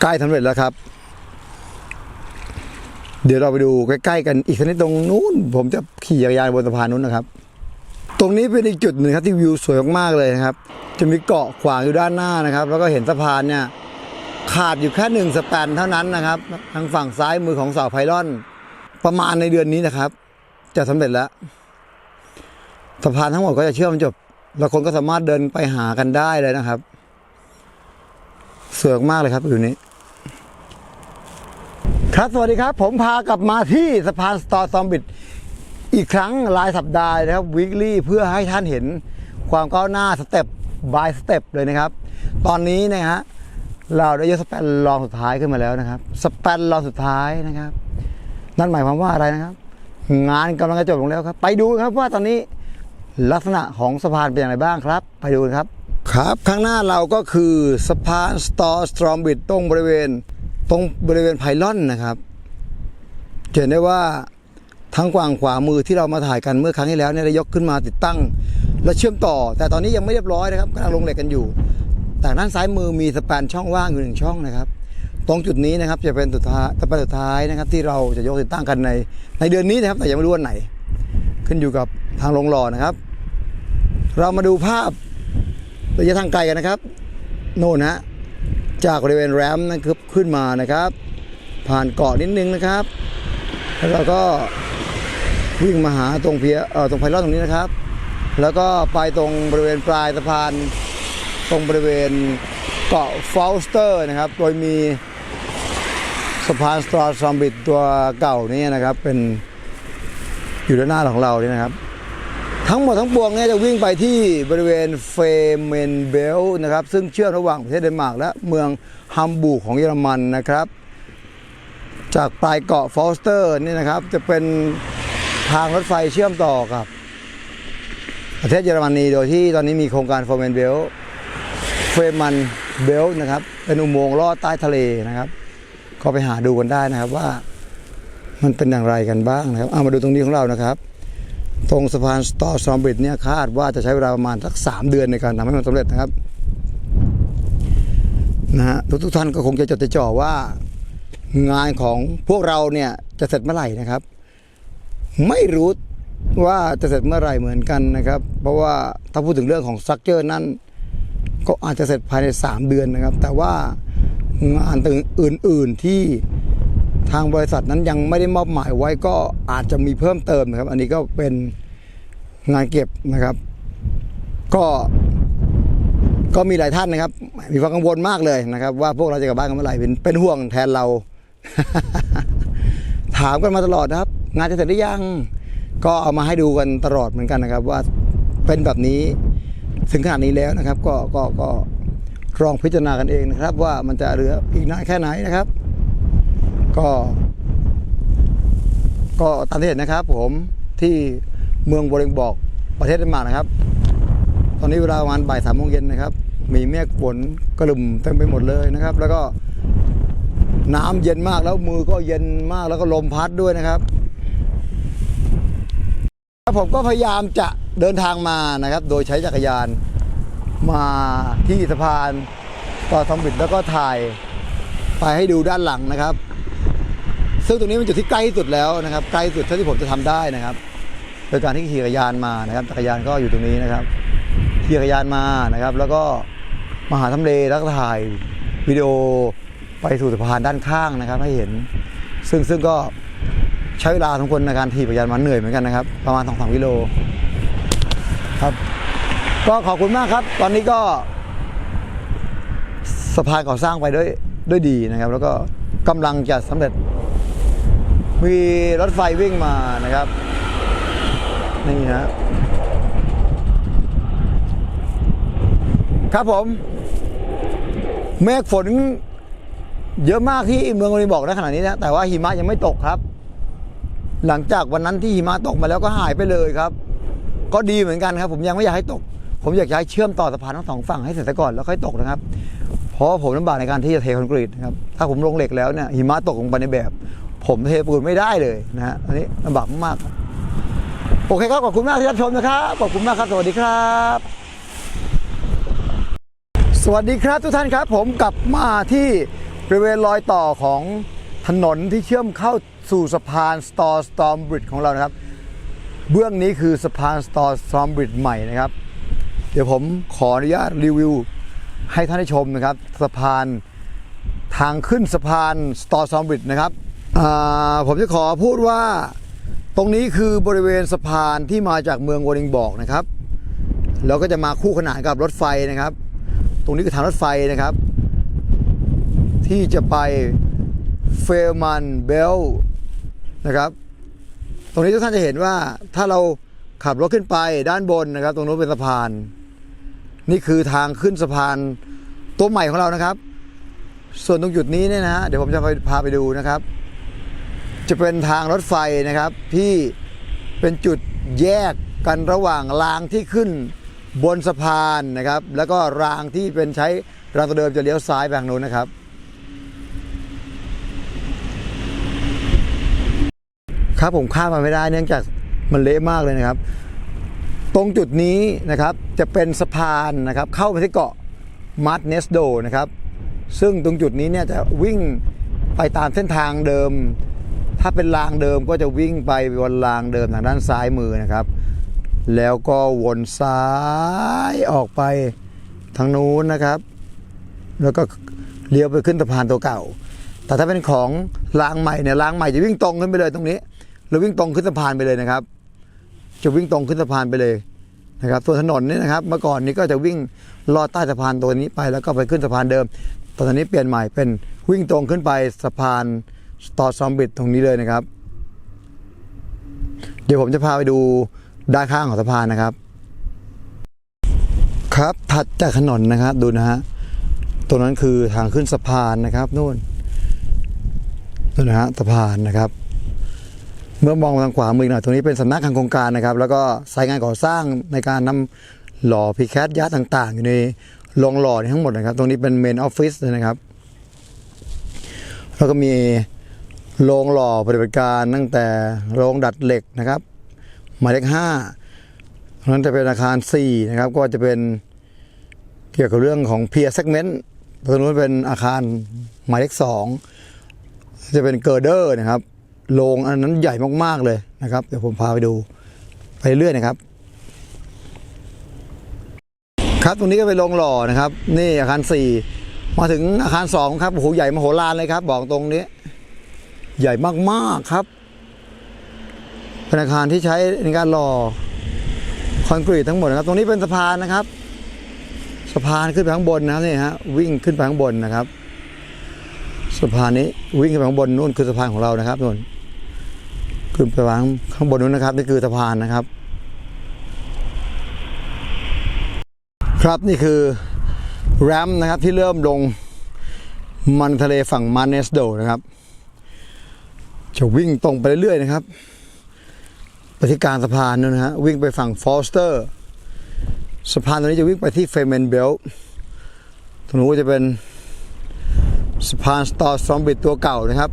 ใกล้สำเร็จแล้วครับ เดี๋ยวเราไปดูใกล้ๆกันอีกชนิดตรงนู้น ผมจะขี่จักรยานบนสะพานนู้นนะครับ ตรงนี้เป็นอีกจุดหนึ่งครับที่วิวสวยมากๆเลยนะครับ จะมีเกาะขวางอยู่ด้านหน้านะครับ แล้วก็เห็นสะพานเนี่ยขาดอยู่แค่หนึ่งสแปนเท่านั้นนะครับ ทางฝั่งซ้ายมือของเสาไพลอน ประมาณในเดือนนี้นะครับ จะสำเร็จแล้วสะพานทั้งหมดก็จะเชื่อมจบ แล้วคนก็สามารถเดินไปหากันได้เลยนะครับสวยมากเลยครับอยู่นี้ ครับสวัสดีครับ ผมพากลับมาที่สะพานสตอร์ซอมบิดอีกครั้งรายสัปดาห์นะครับวีคลี่เพื่อให้ท่านเห็นความก้าวหน้าสเต็ปบายสเต็ปเลยนะครับ ตอนนี้นะฮะเราได้ยกสแปนลองสุดท้ายขึ้นมาแล้วนะครับ สแปนลองสุดท้ายนะครับ นั่นหมายความว่าอะไรนะครับ งานกำลังจะจบลงแล้วครับ ไปดูครับว่าตอนนี้ลักษณะของสะพานเป็นอย่างไรบ้างครับ ไปดูครับ ครับข้างหน้าเราก็คือสะพานสตอร์สตรอมบิดตรงบริเวณ ตรงบริเวณไพลอนนะครับเห็นได้ว่าทางกวางขวามือที่เรามาถ่ายกันเมื่อครั้งที่แล้วเนี่ยได้ยกขึ้นมาติดตั้ง และเชื่อมต่อ แต่ตอนนี้ยังไม่เรียบร้อยนะครับกำลังลงเหล็กกันอยู่แต่ด้านซ้ายมือมีสแปนช่องว่างอยู่หนึ่งช่องนะครับ ตรงจุดนี้นะครับจะเป็นสุดท้ายสแปนสุดท้ายนะครับ ที่เราจะยกติดตั้งกันในในเดือนนี้นะครับ แต่ยังไม่รู้วันไหน ขึ้นอยู่กับทางลงหล่อนะครับ เรามาดูภาพระยะทางไกลกันนะครับ โน่นฮะ จากบริเวณแรมนะครับขึ้นมานะครับ ผ่านเกาะนิดนึงนะครับ แล้วเราก็วิ่งมาหาตรงเพียเอ่อตรงไพลอตตรงนี้นะครับ แล้วก็ไปตรงบริเวณปลายสะพาน ตรงบริเวณเกาะฟอลสเตอร์นะครับ โดยมีสะพานสตราซอมบิดตัวเก่านี้นะครับ เป็นอยู่ด้านหน้าของเรานี่นะครับ ทั้งหมดทั้งปวงเนี่ยจะวิ่งไปที่บริเวณเฟเมนเบลนะครับ ซึ่งเชื่อมระหว่างประเทศเดนมาร์กและเมืองฮัมบูร์กของเยอรมันนะครับ จากปลายเกาะฟอสเตอร์นี่นะครับ จะเป็นทางรถไฟเชื่อมต่อกับ ประเทศเยอรมนีโดยที่ตอนนี้มีโครงการเฟเมนเบลเฟมันเบลนะครับ เป็นอุโมงค์ลอดใต้ทะเลนะครับ ก็ไปหาดูกันได้นะครับว่ามันเป็นอย่างไรกันบ้างนะครับเอามาดูตรงนี้ของเรานะครับ ตรงสะพานสตอร์ซอมบิดเนี่ยคาดว่าจะใช้เวลาประมาณสักสามเดือนในการทำให้มันสำเร็จนะครับนะฮะทุกทุกท่านก็คงจะจดจ่อว่างานของพวกเราเนี่ยจะเสร็จเมื่อไหร่นะครับ ไม่รู้ว่าจะเสร็จเมื่อไหร่เหมือนกันนะครับ เพราะว่าถ้าพูดถึงเรื่องของสตรัคเจอร์นั้น ก็อาจจะเสร็จภายใน 3 เดือนนะครับ แต่ว่างานอื่นๆที่ ทางบริษัทนั้นยังไม่ได้มอบหมายไว้ก็อาจจะมีเพิ่มเติมนะครับ อันนี้ก็เป็นงานเก็บนะครับ ก็ก็มีหลายท่านนะครับ มีความกังวลมากเลยนะครับ ว่าพวกเราจะกลับบ้านกันเมื่อไหร่เป็นเป็นห่วงแทนเรา ถามกันมาตลอดนะครับ งานจะเสร็จหรือยัง ก็เอามาให้ดูกันตลอดเหมือนกันนะครับ ว่าเป็นแบบนี้ถึงขนาดนี้แล้วนะครับ ก็ก็ก็ลองพิจารณากันเองนะครับ ว่ามันจะเหลืออีกนานแค่ไหนนะครับ ก็ ก็ตามที่เห็นนะครับ ผมที่เมืองบริงบอกประเทศเดนมาร์กนะครับ ตอนนี้เวลาประมาณบ่ายสามโมงเย็นนะครับ มีเมฆฝนกระหลุมเต็มไปหมดเลยนะครับ แล้วก็น้ำเย็นมากแล้วมือก็เย็นมากแล้วก็ลมพัดด้วยนะครับผมก็พยายามจะเดินทางมานะครับ โดยใช้จักรยานมาที่สะพานต่อทอมบิดแล้วก็ถ่ายไปให้ดูด้านหลังนะครับ ซึ่งตรงนี้เป็นจุดที่ใกล้สุดแล้วนะครับใกล้สุดเท่าที่ผมจะทำได้นะครับ โดยการที่ขี่จักรยานมานะครับจักรยานก็อยู่ตรงนี้นะครับขี่จักรยานมานะครับ แล้วก็มาหาทำเลแล้วก็ถ่ายวิดีโอไปสู่สะพานด้านข้างนะครับ ให้เห็น ซึ่งซึ่งก็ใช้เวลาทั้งคนในการถีบจักรยานมาเหนื่อยเหมือนกันนะครับ ประมาณสองสามกิโลครับ ก็ขอบคุณมากครับ ตอนนี้ก็สะพานก่อสร้างไปด้วยด้วยดีนะครับ แล้วก็กำลังจะสำเร็จ มีรถไฟวิ่งมานะครับ นี่ฮะครับผม เมฆฝนเยอะมากที่เมืองโอริบอกนะขณะนี้นะแต่ว่าหิมะยังไม่ตกครับ หลังจากวันนั้นที่หิมะตกมาแล้วก็หายไปเลยครับ ก็ดีเหมือนกันครับ ผมยังไม่อยากให้ตก ผมอยากให้เชื่อมต่อสะพานทั้งสองฝั่งให้เสร็จก่อนแล้วค่อยตกนะครับ เพราะผมลำบากในการที่จะเทคอนกรีตนะครับถ้าผมลงเหล็กแล้วเนี่ยหิมะตกลงไปในแบบ ผมเทปูนไม่ได้เลยนะฮะอันนี้ลำบากมากโอเคครับขอบคุณมากที่รับชมนะครับขอบคุณมากครับ สวัสดีครับ สวัสดีครับทุกท่านครับ ผมกลับมาที่บริเวณรอยต่อของถนนที่เชื่อมเข้าสู่สะพานสตอร์สตอมบริดของเรานะครับ เบื้องนี้คือสะพานสตอร์สตอมบริดใหม่นะครับ เดี๋ยวผมขออนุญาตรีวิวให้ท่านได้ชมนะครับ สะพานทางขึ้นสะพานสตอร์สตอมบริดนะครับ ผมจะขอพูดว่าตรงนี้คือบริเวณสะพานที่มาจากเมืองวอริงบอกนะครับ แล้วก็จะมาคู่ขนานกับรถไฟนะครับ ตรงนี้คือทางรถไฟนะครับ ที่จะไปเฟลมันเบลนะครับ ตรงนี้ทุกท่านจะเห็นว่าถ้าเราขับรถขึ้นไปด้านบนนะครับ ตรงนู้นเป็นสะพาน นี่คือทางขึ้นสะพานตัวใหม่ของเรานะครับ ส่วนตรงจุดนี้เนี่ยนะฮะเดี๋ยวผมจะพาไปดูนะครับ จะเป็นทางรถไฟนะครับ ที่เป็นจุดแยกกันระหว่างรางที่ขึ้นบนสะพานนะครับ แล้วก็รางที่เป็นใช้รางเดิมจะเลี้ยวซ้ายไปทางโน้นนะครับ ครับผมข้ามมาไม่ได้เนื่องจากมันเละมากเลยนะครับ ตรงจุดนี้นะครับจะเป็นสะพานนะครับ เข้าไปที่เกาะมาร์ตเนสโดนะครับ ซึ่งตรงจุดนี้เนี่ยจะวิ่งไปตามเส้นทางเดิม ถ้าเป็นรางเดิมก็จะวิ่งไปบนรางเดิมทางด้านซ้ายมือนะครับ แล้วก็วนซ้ายออกไปทางนู้นนะครับ แล้วก็เลี้ยวไปขึ้นสะพานตัวเก่า แต่ถ้าเป็นของรางใหม่เนี่ยรางใหม่จะวิ่งตรงขึ้นไปเลยตรงนี้แล้ววิ่งตรงขึ้นสะพานไปเลยนะครับ จะวิ่งตรงขึ้นสะพานไปเลยนะครับส่วนถนนนี่นะครับ เมื่อก่อนนี้ก็จะวิ่งลอดใต้สะพานตัวนี้ไปแล้วก็ไปขึ้นสะพานเดิมตอนนี้เปลี่ยนใหม่เป็นวิ่งตรงขึ้นไปสะพาน ตอร์ซอมบิดตรงนี้เลยนะครับ เดี๋ยวผมจะพาไปดูด้านข้างของสะพานนะครับ ครับถัดจากถนนนะครับดูนะฮะตรงนั้นคือทางขึ้นสะพานนะครับนู่นนู่นนะฮะสะพานนะครับ เมื่อมองทางขวามือหน่อยตรงนี้เป็นสำนักทางโครงการนะครับ แล้วก็สายงานก่อสร้างในการนำหล่อพีแคสยัดต่าง ๆ อยู่ในโรงหล่อทั้งหมดนะครับ ตรงนี้เป็นเมนออฟฟิศเลยนะครับ แล้วก็มี โรงหล่อปฏิบัติการตั้งแต่โรงดัดเหล็กนะครับ หมายเลขห้านั้นจะเป็นอาคารสี่นะครับ ก็จะเป็นเกี่ยวกับเรื่องของเพียร์เซกเมนต์ตรงนู้นเป็นอาคารหมายเลขสองจะเป็นเกอร์เดอร์นะครับโรงอันนั้นใหญ่มากๆเลยนะครับ เดี๋ยวผมพาไปดูไปเรื่อยนะครับ ครับตรงนี้ก็เป็นโรงหล่อนะครับ นี่อาคารสี่มาถึงอาคารสองครับโอ้โหใหญ่มโหฬารเลยครับ บอกตรงนี้ ใหญ่มากๆครับเป็นอาคารที่ใช้ในการหล่อคอนกรีตทั้งหมดนะครับ ตรงนี้เป็นสะพานนะครับ สะพานขึ้นไปข้างบนนะครับนี่ฮะวิ่งขึ้นไปข้างบนนะครับสะพานนี้วิ่งขึ้นไปข้างบนนู่นคือสะพานของเรานะครับนู่นขึ้นไปวางข้างบนนู้นนะครับ นี่คือสะพานนะครับ ครับนี่คือแรมนะครับที่เริ่มลงมันทะเลฝั่งมาเนสโดนะครับ จะวิ่งตรงไปเรื่อยๆนะครับไปที่กลารสะพานนู่นนะฮะวิ่งไปฝั่งฟอสเตอร์สะพานตรงนี้จะวิ่งไปที่เฟเมนเบลตรงนู้นจะเป็นสะพานสตอร์สตอมบิดตัวเก่านะครับ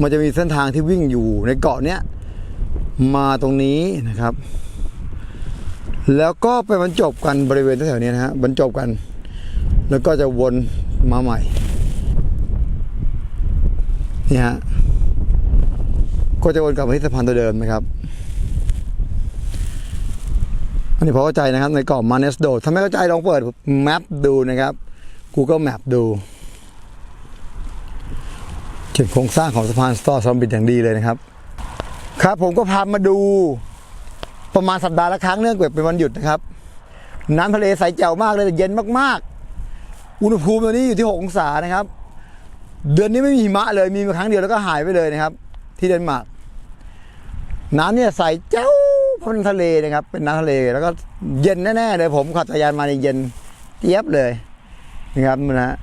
มันจะมีเส้นทางที่วิ่งอยู่ในเกาะเนี้ยมาตรงนี้นะครับ แล้วก็ไปบรรจบกันบริเวณแถวๆนี้นะฮะบรรจบกัน แล้วก็จะวนมาใหม่นี่ฮะ ก็จะวนกลับมาที่สะพานตัวเดิมนะครับ อันนี้พอเข้าใจนะครับในเกาะมาเนสโดถ้าไม่เข้าใจลองเปิดแมปดูนะครับ Google Map ดูเขียนโครงสร้างของสะพานสตอร์ซอมบิดอย่างดีเลยนะครับ ครับผมก็พามาดูประมาณสัปดาห์ละครั้งเนื่องจากเป็นวันหยุดนะครับ น้ำทะเลใสแจ๋วมากเลยแต่เย็นมากๆ อุณหภูมิตอนนี้อยู่ที่ 6 องศานะครับ เดือนนี้ไม่มีหิมะเลยมีมาครั้งเดียวแล้วก็หายไปเลยนะครับ ที่เดนมาร์กน้ำเนี่ยใสแจ๋วเพราะเป็นทะเลนะครับ เป็นน้ำทะเลแล้วก็เย็นแน่ๆเลยผมขับจักรยานมาในเย็นเจี๊ยบเลยนะครับนะฮะ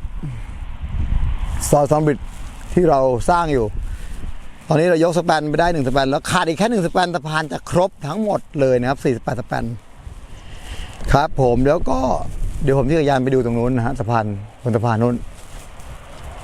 ซอซอมบิดที่เราสร้างอยู่ ตอนนี้เรายกสแปนไปได้หนึ่งสแปนแล้วขาดอีกแค่หนึ่งสแปนสะพานจะครบทั้งหมดเลยนะครับสี่สแปดสแปนครับ ผมแล้วก็เดี๋ยวผมที่จักรยานไปดูตรงนู้นนะฮะสะพานบนสะพานนู้น